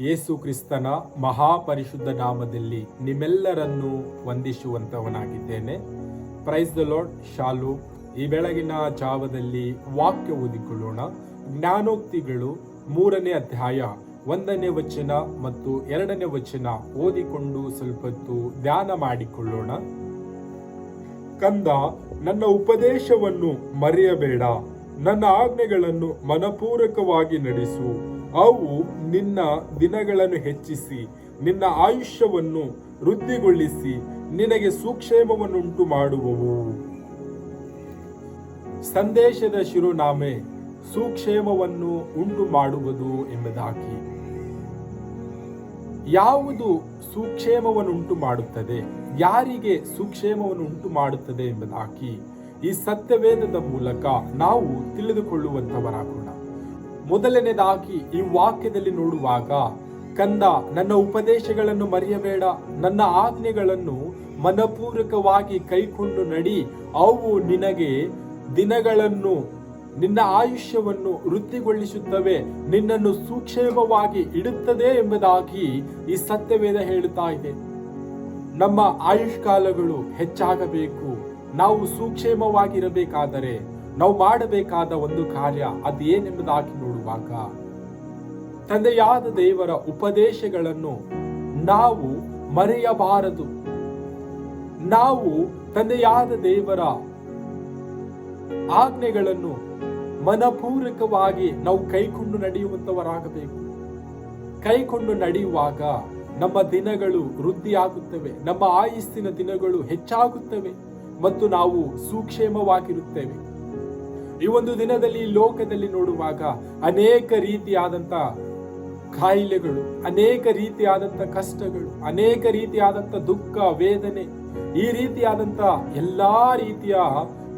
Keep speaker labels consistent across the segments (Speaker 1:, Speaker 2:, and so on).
Speaker 1: ಯೇಸು ಕ್ರಿಸ್ತನ ಮಹಾಪರಿಶುದ್ಧ ನಾಮದಲ್ಲಿ ನಿಮ್ಮೆಲ್ಲರನ್ನು ವಂದಿಸುವಂತವನಾಗಿದ್ದೇನೆ ಪ್ರೈಸ್ ದ ಲಾರ್ಡ್ ಶಾಲು. ಈ ಬೆಳಗಿನ ಜಾವದಲ್ಲಿ ವಾಕ್ಯ ಓದಿಕೊಳ್ಳೋಣ. ಜ್ಞಾನೋಕ್ತಿಗಳು ಮೂರನೇ ಅಧ್ಯಾಯ ಒಂದನೇ ವಚನ ಮತ್ತು ಎರಡನೇ ವಚನ ಓದಿಕೊಂಡು ಸ್ವಲ್ಪ ಹೊತ್ತು ಧ್ಯಾನ ಮಾಡಿಕೊಳ್ಳೋಣ. ಕಂದ, ನನ್ನ ಉಪದೇಶವನ್ನು ಮರೆಯಬೇಡ. ನನ್ನ ಆಜ್ಞೆಗಳನ್ನು ಮನಪೂರಕವಾಗಿ ನಡೆಸು. ಅವು ನಿನ್ನ ದಿನಗಳನ್ನು ಹೆಚ್ಚಿಸಿ, ನಿನ್ನ ಆಯುಷ್ಯವನ್ನು ವೃದ್ಧಿಗೊಳಿಸಿ, ನಿನಗೆ ಸುಕ್ಷೇಮವನ್ನುಂಟು ಮಾಡುವವು. ಸಂದೇಶದ ಶಿರೋನಾಮೆ, ಸುಕ್ಷೇಮವನ್ನು ಉಂಟು ಮಾಡುವುದು ಎಂಬುದಾಗಿ. ಯಾವುದು ಸುಕ್ಷೇಮವನ್ನುಂಟು ಮಾಡುತ್ತದೆ, ಯಾರಿಗೆ ಸುಕ್ಷೇಮವನ್ನು ಉಂಟು ಮಾಡುತ್ತದೆ ಎಂಬುದಾಗಿ ಈ ಸತ್ಯವೇದದ ಮೂಲಕ ನಾವು ತಿಳಿದುಕೊಳ್ಳುವಂತವರಾಗೋಣ ಮೊದಲನೇದಾಗಿ ಈ ವಾಕ್ಯದಲ್ಲಿ ನೋಡುವಾಗ, ಕಂದ, ನನ್ನ ಉಪದೇಶಗಳನ್ನು ಮರೆಯಬೇಡ, ನನ್ನ ಆಜ್ಞೆಗಳನ್ನು ಮನಪೂರ್ವಕವಾಗಿ ಕೈಕೊಂಡು ನಡಿ, ಅವು ನಿನಗೆ ದಿನಗಳನ್ನು, ನಿನ್ನ ಆಯುಷ್ಯವನ್ನು ವೃತ್ತಿಗೊಳಿಸುತ್ತವೆ, ನಿನ್ನನ್ನು ಸೂಕ್ಷ್ಮವಾಗಿ ಇಡುತ್ತದೆ ಎಂಬುದಾಗಿ ಈ ಸತ್ಯವೇದ ಹೇಳುತ್ತಾ ಇದೆ. ನಮ್ಮ ಆಯುಷ್ಕಾಲಗಳು ಹೆಚ್ಚಾಗಬೇಕು, ನಾವು ಸೂಕ್ಷೇಮವಾಗಿರಬೇಕಾದರೆ, ನಾವು ಮಾಡಬೇಕಾದ ಒಂದು ಕಾರ್ಯ ಅದೇನೆಂಬುದಾಗಿ ನೋಡುವಾಗ ತಂದೆಯಾದ ದೇವರ ಉಪದೇಶಗಳನ್ನು ನಾವು ಮರೆಯಬಾರದು ನಾವು ತಂದೆಯಾದ ದೇವರ ಆಜ್ಞೆಗಳನ್ನು ಮನಪೂರ್ವಕವಾಗಿ ನಾವು ಕೈಕೊಂಡು ನಡೆಯುವಂತವರಾಗಬೇಕು ಕೈಕೊಂಡು ನಡೆಯುವಾಗ ನಮ್ಮ ದಿನಗಳು ವೃದ್ಧಿಯಾಗುತ್ತವೆ ನಮ್ಮ ಆಯುಸ್ಸಿನ ದಿನಗಳು ಹೆಚ್ಚಾಗುತ್ತವೆ ಮತ್ತು ನಾವು ಸುಕ್ಷೇಮವಾಗಿರುತ್ತೇವೆ ಈ ಒಂದು ದಿನದಲ್ಲಿ ಲೋಕದಲ್ಲಿ ನೋಡುವಾಗ ಅನೇಕ ರೀತಿಯಾದಂತ ಕಾಯಿಲೆಗಳು ಅನೇಕ ರೀತಿಯಾದಂತ ಕಷ್ಟಗಳು, ಅನೇಕ ರೀತಿಯಾದಂತ ದುಃಖ, ವೇದನೆ, ಈ ರೀತಿಯಾದಂತ ಎಲ್ಲಾ ರೀತಿಯ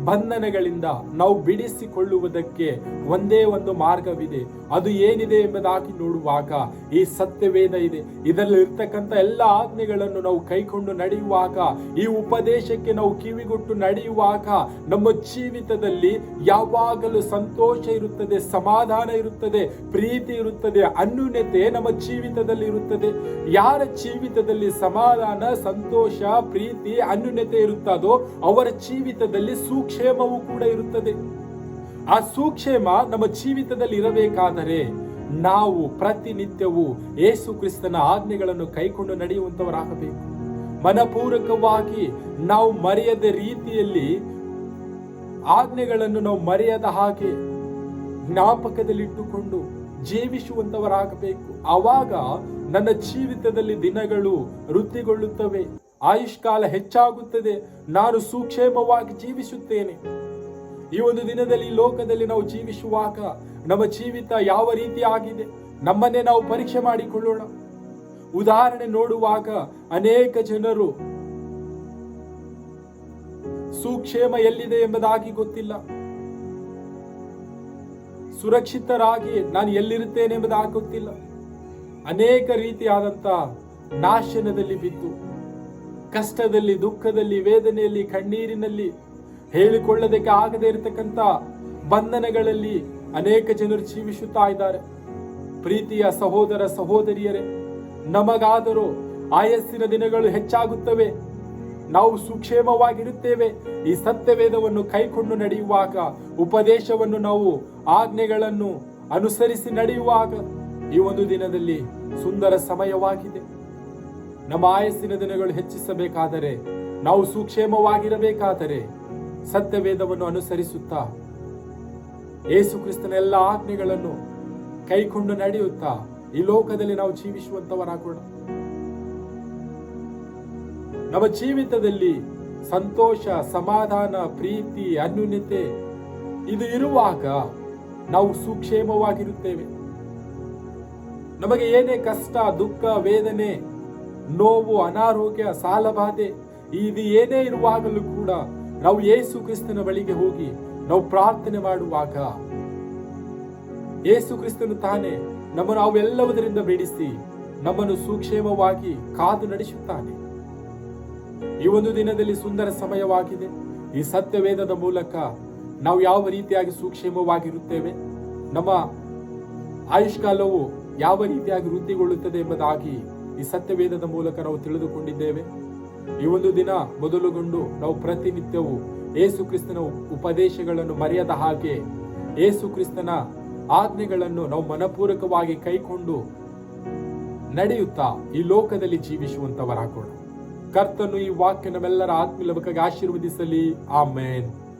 Speaker 1: ಬಂಧನಗಳಿಂದ ನಾವು ಬಿಡಿಸಿಕೊಳ್ಳುವುದಕ್ಕೆ ಒಂದೇ ಒಂದು ಮಾರ್ಗವಿದೆ. ಅದು ಏನಿದೆ ಎಂಬುದಾಗಿ ನೋಡುವಾಗ ಈ ಸತ್ಯವೇದ ಇದೆ. ಇದರಲ್ಲಿ ಇರ್ತಕ್ಕಂಥ ಎಲ್ಲ ಆಜ್ಞೆಗಳನ್ನು ನಾವು ಕೈಕೊಂಡು ನಡೆಯುವಾಗ, ಈ ಉಪದೇಶಕ್ಕೆ ನಾವು ಕಿವಿಗೊಟ್ಟು ನಡೆಯುವಾಗ ನಮ್ಮ ಜೀವಿತದಲ್ಲಿ ಯಾವಾಗಲೂ ಸಂತೋಷ ಇರುತ್ತದೆ, ಸಮಾಧಾನ ಇರುತ್ತದೆ, ಪ್ರೀತಿ ಇರುತ್ತದೆ, ಅನ್ಯೂನ್ಯತೆ ನಮ್ಮ ಜೀವಿತದಲ್ಲಿ ಇರುತ್ತದೆ. ಯಾರ ಜೀವಿತದಲ್ಲಿ ಸಮಾಧಾನ, ಸಂತೋಷ, ಪ್ರೀತಿ, ಅನ್ಯೂನ್ಯತೆ ಇರುತ್ತದೋ ಅವರ ಜೀವಿತದಲ್ಲಿ ಸುಕ್ಷೇಮವೂ ಕೂಡ ಇರುತ್ತದೆ. ಆ ಸುಕ್ಷೇಮ ನಮ್ಮ ಜೀವಿತದಲ್ಲಿ ಇರಬೇಕಾದರೆ ನಾವು ಪ್ರತಿನಿತ್ಯವೂ ಏಸು ಕ್ರಿಸ್ತನ ಆಜ್ಞೆಗಳನ್ನು ಕೈಕೊಂಡು ನಡೆಯುವಂತವರಾಗಬೇಕು. ಮನಪೂರ್ವಕವಾಗಿ ನಾವು ಮರೆಯದ ರೀತಿಯಲ್ಲಿ ಆಜ್ಞೆಗಳನ್ನು ನಾವು ಮರೆಯದ ಹಾಗೆ ಜ್ಞಾಪಕದಲ್ಲಿಟ್ಟುಕೊಂಡು ಜೀವಿಸುವಂತವರಾಗಬೇಕು. ಆವಾಗ ನನ್ನ ಜೀವಿತದಲ್ಲಿ ದಿನಗಳು ವೃದ್ಧಿಗೊಳ್ಳುತ್ತವೆ ಆಯುಷ್ಕಾಲ ಹೆಚ್ಚಾಗುತ್ತದೆ. ನಾನು ಸೂಕ್ಷೇಮವಾಗಿ ಜೀವಿಸುತ್ತೇನೆ. ಈ ಒಂದು ದಿನದಲ್ಲಿ ಲೋಕದಲ್ಲಿ ನಾವು ಜೀವಿಸುವಾಗ ನಮ್ಮ ಜೀವಿತ ಯಾವ ರೀತಿ ಆಗಿದೆ? ನಮ್ಮನ್ನೇ ನಾವು ಪರೀಕ್ಷೆ ಮಾಡಿಕೊಳ್ಳೋಣ. ಉದಾಹರಣೆ ನೋಡುವಾಗ ಅನೇಕ ಜನರು ಸುಕ್ಷೇಮ ಎಲ್ಲಿದೆ ಎಂಬುದಾಗಿ ಗೊತ್ತಿಲ್ಲ. ಸುರಕ್ಷಿತರಾಗಿ ನಾನು ಎಲ್ಲಿರುತ್ತೇನೆ ಎಂಬುದಾಗಿ ಗೊತ್ತಿಲ್ಲ. ಅನೇಕ ರೀತಿಯಾದಂತ ನಾಶನದಲ್ಲಿ ಬಿದ್ದು ಕಷ್ಟದಲ್ಲಿ, ದುಃಖದಲ್ಲಿ, ವೇದನೆಯಲ್ಲಿ, ಕಣ್ಣೀರಿನಲ್ಲಿ ಹೇಳಿಕೊಳ್ಳದಕ್ಕೆ ಆಗದೆ ಇರತಕ್ಕಂತ ಬಂಧನಗಳಲ್ಲಿ ಅನೇಕ ಜನರು ಜೀವಿಸುತ್ತಾ ಇದ್ದಾರೆ. ಪ್ರೀತಿಯ ಸಹೋದರ, ಸಹೋದರಿಯರೇ, ನಮಗಾದರೂ ಆಯಸ್ಸಿನ ದಿನಗಳು ಹೆಚ್ಚಾಗುತ್ತವೆ. ನಾವು ಸುಕ್ಷೇಮವಾಗಿರುತ್ತೇವೆ. ಈ ಸತ್ಯವೇದವನ್ನು ಕೈಕೊಂಡು ನಡೆಯುವಾಗ, ಉಪದೇಶವನ್ನು ನಾವು, ಆಜ್ಞೆಗಳನ್ನು ಅನುಸರಿಸಿ ನಡೆಯುವಾಗ ಈ ಒಂದು ದಿನದಲ್ಲಿ ಸುಂದರ ಸಮಯವಾಗಿದೆ. ನಮ್ಮ ಆಯಸ್ಸಿನ ದಿನಗಳು ಹೆಚ್ಚಿಸಬೇಕಾದರೆ, ನಾವು ಸುಕ್ಷೇಮವಾಗಿರಬೇಕಾದರೆ ಸತ್ಯವೇದವನ್ನು ಅನುಸರಿಸುತ್ತಾ ಏಸು ಕ್ರಿಸ್ತನ ಎಲ್ಲ ಆಜ್ಞೆಗಳನ್ನು ಕೈಕೊಂಡು ನಡೆಯುತ್ತಾ, ಈ ಲೋಕದಲ್ಲಿ ನಾವು ಜೀವಿಸುವಂತವರಾಗೋಣ ನಮ್ಮ ಜೀವಿತದಲ್ಲಿ ಸಂತೋಷ, ಸಮಾಧಾನ, ಪ್ರೀತಿ, ಅನ್ಯೂನ್ಯತೆ ಇದು ಇರುವಾಗ ನಾವು ಸುಕ್ಷೇಮವಾಗಿರುತ್ತೇವೆ. ನಮಗೆ ಏನೇ ಕಷ್ಟ, ದುಃಖ, ವೇದನೆ ನೋವು, ಅನಾರೋಗ್ಯ, ಸಾಲಬಾಧೆ, ಇದು ಏನೇ ಇರುವಾಗಲೂ ಕೂಡ ನಾವು ಯೇಸು ಕ್ರಿಸ್ತನ ಬಳಿಗೆ ಹೋಗಿ ನಾವು ಪ್ರಾರ್ಥನೆ ಮಾಡುವಾಗ ಯೇಸು ಕ್ರಿಸ್ತನು ತಾನೇ ನಮ್ಮನ್ನು ಅವೆಲ್ಲವುದರಿಂದ ಬಿಡಿಸಿ ನಮ್ಮನ್ನು ಸುಕ್ಷೇಮವಾಗಿ ಕಾದು ನಡೆಸುತ್ತಾನೆ. ಈ ಒಂದು ದಿನದಲ್ಲಿ ಸುಂದರ ಸಮಯವಾಗಿದೆ. ಈ ಸತ್ಯವೇದದ ಮೂಲಕ ನಾವು ಯಾವ ರೀತಿಯಾಗಿ ಸೂಕ್ಷ್ಮವಾಗಿರುತ್ತೇವೆ? ನಮ್ಮ ಆಯುಷ್ಕಾಲವು ಯಾವ ರೀತಿಯಾಗಿ ವೃದ್ಧಿಗೊಳ್ಳುತ್ತದೆ ಎಂಬುದಾಗಿ ಈ ಸತ್ಯವೇದದ ಮೂಲಕ ನಾವು ತಿಳಿದುಕೊಂಡಿದ್ದೇವೆ. ಈ ಒಂದು ದಿನ ಮೊದಲುಗೊಂಡು ನಾವು ಪ್ರತಿನಿತ್ಯವೂ ಏಸು ಕ್ರಿಸ್ತನ ಉಪದೇಶಗಳನ್ನು ಮರೆಯದ ಹಾಗೆ ಏಸು ಕ್ರಿಸ್ತನ ಆಜ್ಞೆಗಳನ್ನು ನಾವು ಮನಪೂರ್ವಕವಾಗಿ ಕೈಕೊಂಡು ನಡೆಯುತ್ತಾ ಈ ಲೋಕದಲ್ಲಿ ಜೀವಿಸುವಂತವರಾಗೋಣ. ಕರ್ತನು ಈ ವಾಕ್ಯ ನಮ್ಮೆಲ್ಲರ ಆತ್ಮೀಯ ಬಗೆಗೆ ಆಶೀರ್ವದಿಸಲಿ. ಆಮೇನ್.